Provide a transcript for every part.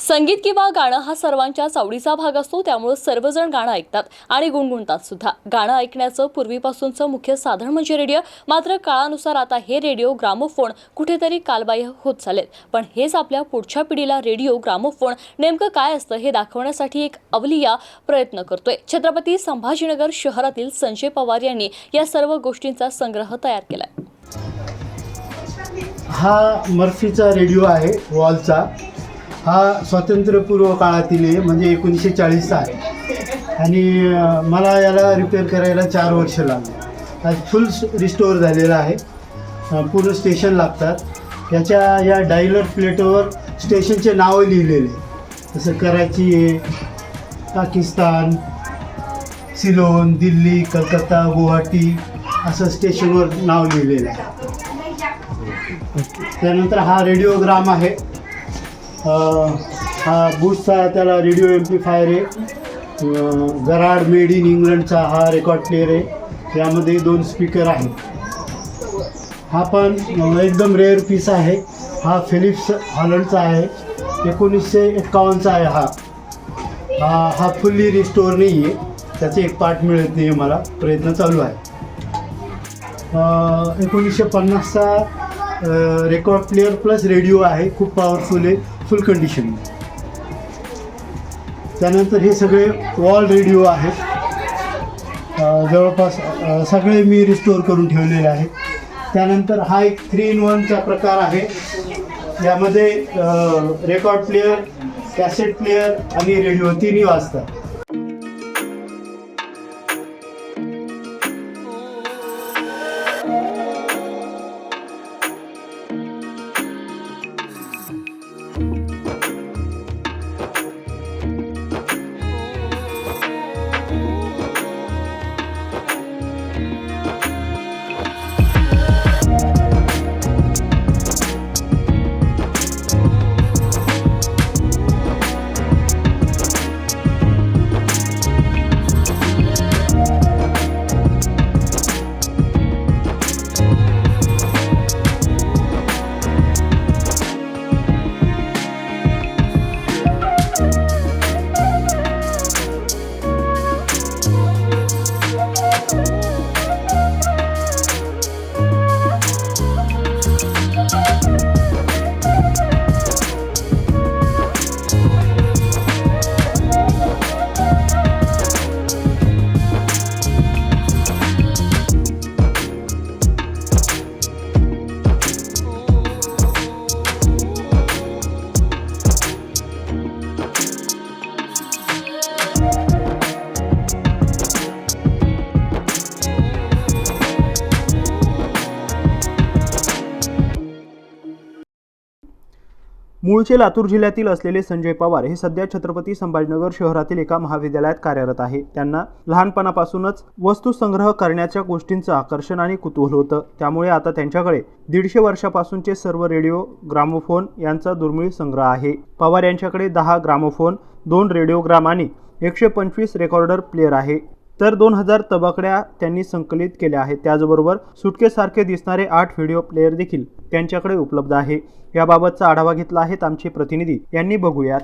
संगीत किंवा गाणं हा सर्वांच्या आवडीचा भाग असतो त्यामुळे सर्वजण गाणं ऐकतात आणि गुणगुणतात सुद्धा. गाणं ऐकण्याचं पूर्वीपासूनचं मुख्य साधन म्हणजे रेडिओ. मात्र काळानुसार आता हे रेडिओ ग्रामोफोन कुठेतरी कालबाह्य होत चालेत पण हेच आपल्या पुढच्या पिढीला रेडिओ ग्रामोफोन नेमकं काय असतं हे दाखवण्यासाठी एक अवलिया प्रयत्न करतोय. छत्रपती संभाजीनगर शहरातील संजय पवार यांनी या सर्व गोष्टींचा संग्रह तयार केलाय. हा मर्फीचा रेडिओ आहे वॉलचा. हा स्वातंत्र्यपूर्व काळातील आहे म्हणजे एकोणीसशे चाळीसचा आहे आणि मला याला रिपेअर करायला चार वर्ष लागले. आज फुल रिस्टोअर झालेला आहे. पूर्ण स्टेशन लागतात. याच्या या डायलर प्लेटवर स्टेशनचे नावं लिहिलेले. आहे. जसं कराची आहे पाकिस्तान सिलोन दिल्ली कलकत्ता गुवाहाटी असं स्टेशनवर नाव लिहिलेलं आहे. त्यानंतर हा रेडिओग्राम आहे. हा बुशचा त्याला रेडिओ एम्प्लिफायर आहे. गराड मेड इन इंग्लंडचा हा रेकॉर्ड प्लेअर आहे. यामध्ये दोन स्पीकर आहेत. हा पण एकदम रेअर पीस आहे. हा फिलिप्स हॉलंडचा आहे. एकोणीसशे एक्कावन्नचा आहे हा. हा हा फुल्ली रिस्टोअर नाही आहे त्याचे एक पार्ट मिळत नाही आहे मला. प्रयत्न चालू आहे. एकोणीसशे पन्नासचा रेकॉर्ड प्लेअर प्लस रेडिओ आहे. खूप पॉवरफुल आहे. फुल कंडिशन त्यानंतर हे सगळे वॉल रेडिओ आहेत. जवळपास सगळे मी रिस्टोअर करून ठेवलेले आहेत. त्यानंतर हा एक थ्री इन वनचा प्रकार आहे. यामध्ये रेकॉर्ड प्लेअर कॅसेट प्लेअर आणि रेडिओ तिन्ही वाजतात. मूळचे लातूर जिल्ह्यातील असलेले संजय पवार हे सध्या छत्रपती संभाजीनगर शहरातील एका महाविद्यालयात कार्यरत आहे. त्यांना लहानपणापासूनच वस्तू संग्रह करण्याच्या गोष्टींचं आकर्षण आणि कुतूहल होतं. त्यामुळे आता त्यांच्याकडे दीडशे वर्षापासूनचे सर्व रेडिओ ग्रामोफोन यांचा दुर्मिळ संग्रह आहे. पवार यांच्याकडे दहा ग्रामोफोन दोन रेडिओग्राम आणि एकशे पंचवीस रेकॉर्डर प्लेअर आहे. तर दोन हजार तबाकड्या त्यांनी संकलित केल्या आहेत. त्याचबरोबर सुटकेसारखे दिसणारे आठ व्हिडिओ प्लेअर देखील त्यांच्याकडे उपलब्ध आहे. याबाबतचा आढावा घेतला आहे आमचे प्रतिनिधी. यांनी बघूयात.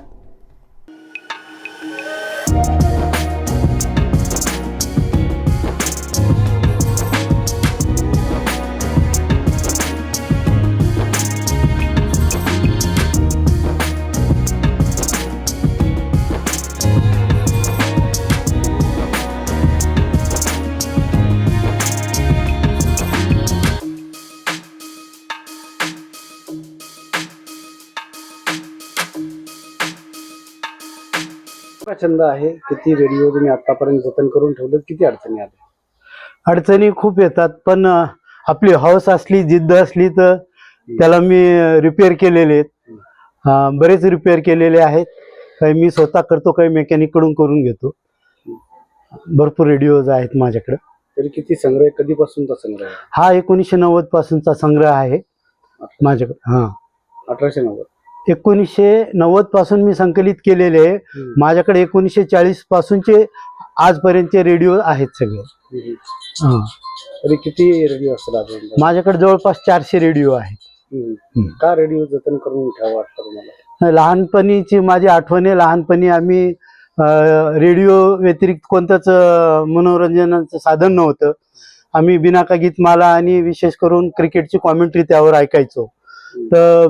का छंद आहे किती रेडिओ तुम्ही आतापर्यंत जतन करून ठेवलं किती अडचणी आल्या? अडचणी खूप येतात पण आपली हौस असली जिद्द असली तर त्याला मी रिपेअर केलेले आहेत. बरेच रिपेअर केलेले आहेत. काही मी स्वतः करतो काही मेकॅनिककडून करून घेतो. भरपूर रेडिओज आहेत माझ्याकडे. तरी किती संग्रह? कधीपासूनचा संग्रह हा एकोणीसशे नव्वद पासूनचा संग्रह आहे. माझ्याकडे हा. अठराशे नव्वद. एकोणीसशे नव्वदपासून मी संकलित केलेले आहे. माझ्याकडे एकोणीसशे चाळीस पासूनचे आजपर्यंतचे रेडिओ आहेत सगळे. तरी किती रेडिओ असतात माझ्याकडे जवळपास चारशे रेडिओ आहेत. का रेडिओ जतन करून ठेवा वाटतं तुम्हाला? लहानपणीची माझी आठवण आहे. लहानपणी आम्ही रेडिओ व्यतिरिक्त कोणतंच मनोरंजनाचं साधन नव्हतं. आम्ही बिनाका गीतमाला आणि विशेष करून क्रिकेटची कॉमेंट्री त्यावर ऐकायचो. तर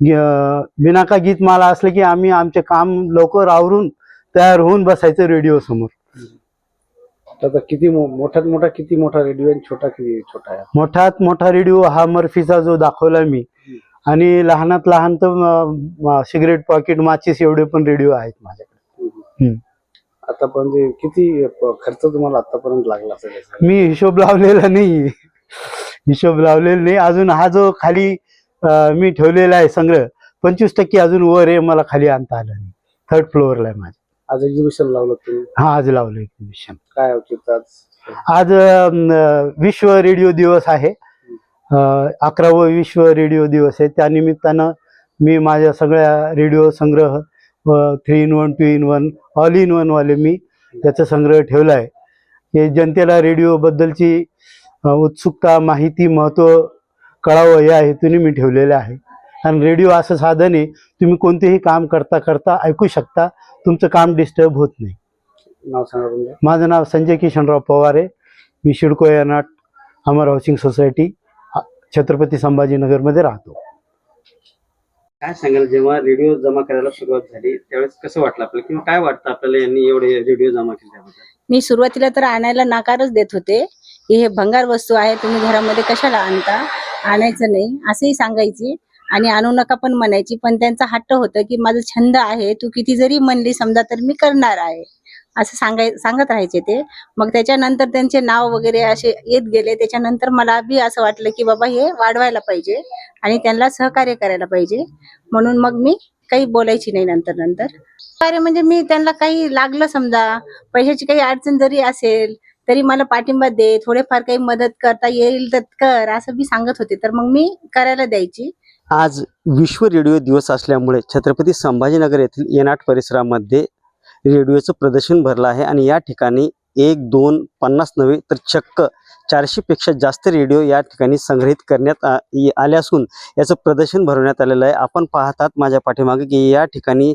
अम, अ, ग- बिनाका गीतमाला असलं की आम्ही आमचे काम लवकर आवरून तयार होऊन बसायचं रेडिओ समोर. किती मोठ्यात मोठा किती मोठा रेडिओ आणि छोटा किती छोटा आहे? मोठात मोठा रेडिओ हा मर्फीचा जो दाखवला मी. आणि लहानात लहान तर सिगरेट पॉकेट माचीस एवढे पण रेडिओ आहेत माझ्याकडे. आता पण किती खर्च तुम्हाला आतापर्यंत लागला असेल? मी हिशोब लावलेला नाही. हिशोब लावलेला नाही. अजून हा जो खाली मी ठेवलेला आहे संग्रह. पंचवीस टक्के अजून वर आहे मला खाली आणता आलं नाही. थर्ड फ्लोअरला आहे माझ्या आज एक्झिबिशन लावलं तुम्ही? हा आज लावलं एक्झिबिशन काय औचित्य आज? आज अं, विश्व रेडिओ दिवस आहे. अं, अकरावं विश्व रेडिओ दिवस आहे. त्यानिमित्तानं मी माझ्या सगळ्या रेडिओ संग्रह three in one two in one all in one वाले मी त्याचा संग्रह ठेवला आहे हे जनतेला रेडिओबद्दलची अं, उत्सुकता माहिती महत्त्व कळावं या हेतूने मी ठेवलेलं आहे. कारण रेडिओ असं साधन आहे तुम्ही कोणतेही काम करता करता ऐकू शकता तुमचं काम डिस्टर्ब होत नाही. नाव सांगा माझं नाव संजय किशनराव पवार आहे. मी शिडको यानाट अमर हाऊसिंग सोसायटी छत्रपती संभाजीनगरमध्ये राहतो. काय सांगाल जेव्हा रेडिओ जमा करायला सुरुवात झाली त्यावेळेस कसं वाटलं आपल्याला? किंवा काय वाटतं आपल्याला यांनी एवढे रेडिओ जमा केले मी सुरुवातीला तर आणायला नाकारच देत होते की हे भंगार वस्तू आहे तुम्ही घरामध्ये कशाला आणता? आणायचं नाही असंही सांगायची. आणि आणू नका पण म्हणायची पण त्यांचा हट्ट होतं की माझं छंद आहे तू किती जरी म्हणली समजा तर मी करणार आहे. असं सांगाय सांगत राहायचे ते. मग त्याच्यानंतर त्यांचे नाव वगैरे असे येत गेले त्याच्यानंतर मला बी असं वाटलं की बाबा हे वाढवायला पाहिजे आणि त्यांना सहकार्य करायला पाहिजे. म्हणून मग मी काही बोलायची नाही नंतर नंतर. सहकार्य म्हणजे मी त्यांना काही लागलं समजा पैशाची काही अडचण जरी असेल तरी मला पाठिंबा दे थोडेफार काही मदत करता येईल तर कर असं मी सांगत होते. तर मग मी करायला द्यायची. आज विश्व रेडिओ दिवस असल्यामुळे छत्रपती संभाजीनगर येथील येनाट परिसरामध्ये रेडिओचं प्रदर्शन भरलं आहे आणि या ठिकाणी एक दोन पन्नास नव्हे तर चक्क चारशेपेक्षा जास्त रेडिओ या ठिकाणी संग्रहित करण्यात आ- आले असून याचं प्रदर्शन भरवण्यात आलेलं आहे. आपण पाहतात माझ्या पाठीमागे की या ठिकाणी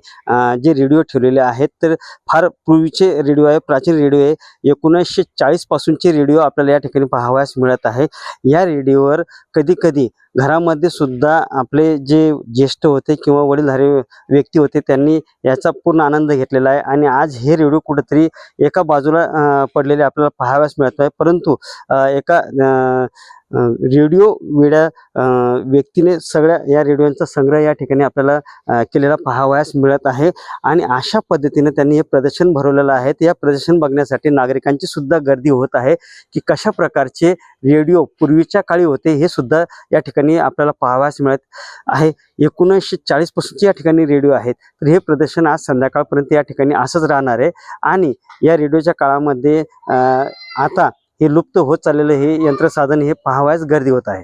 जे रेडिओ ठेवलेले आहेत तर फार पूर्वीचे रेडिओ आहे प्राचीन रेडिओ आहे. एकोणीसशे चाळीसपासूनचे रेडिओ आपल्याला या ठिकाणी पाहावयास मिळत आहे. या रेडिओवर कधी कधी घरामध्ये सुद्धा आपले जे ज्येष्ठ होते किंवा वडीलधारे व्यक्ती होते त्यांनी याचा पूर्ण आनंद घेतलेला आहे. आणि आज हे रेडिओ कुठेतरी एका बाजूला पडलेले आपल्याला पाहाव्यास मिळत आहे. परंतु एका रेडिओ वेड्या व्यक्तीने सगळ्या या रेडिओंचा संग्रह या ठिकाणी आपल्याला केलेला पाहावयास मिळत आहे. आणि अशा पद्धतीने त्यांनी हे प्रदर्शन भरवलेलं आहे. या प्रदर्शन बघण्यासाठी नागरिकांची सुद्धा गर्दी होत आहे की कशा प्रकारचे रेडिओ पूर्वीच्या काळी होते हे सुद्धा या ठिकाणी आपल्याला पाहावयास मिळत आहे. एकोणीसशे चाळीसपासूनचे या ठिकाणी रेडिओ आहेत. तर हे प्रदर्शन आज संध्याकाळपर्यंत या ठिकाणी असंच राहणार आहे. आणि या रेडिओच्या काळामध्ये आता हे लुप्त होत चाललेलं हे यंत्रसाधन हे पाहावयास गर्दी होत आहे.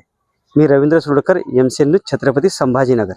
मी Ravindra Sudkar M C news Chhatrapati Sambhajinagar.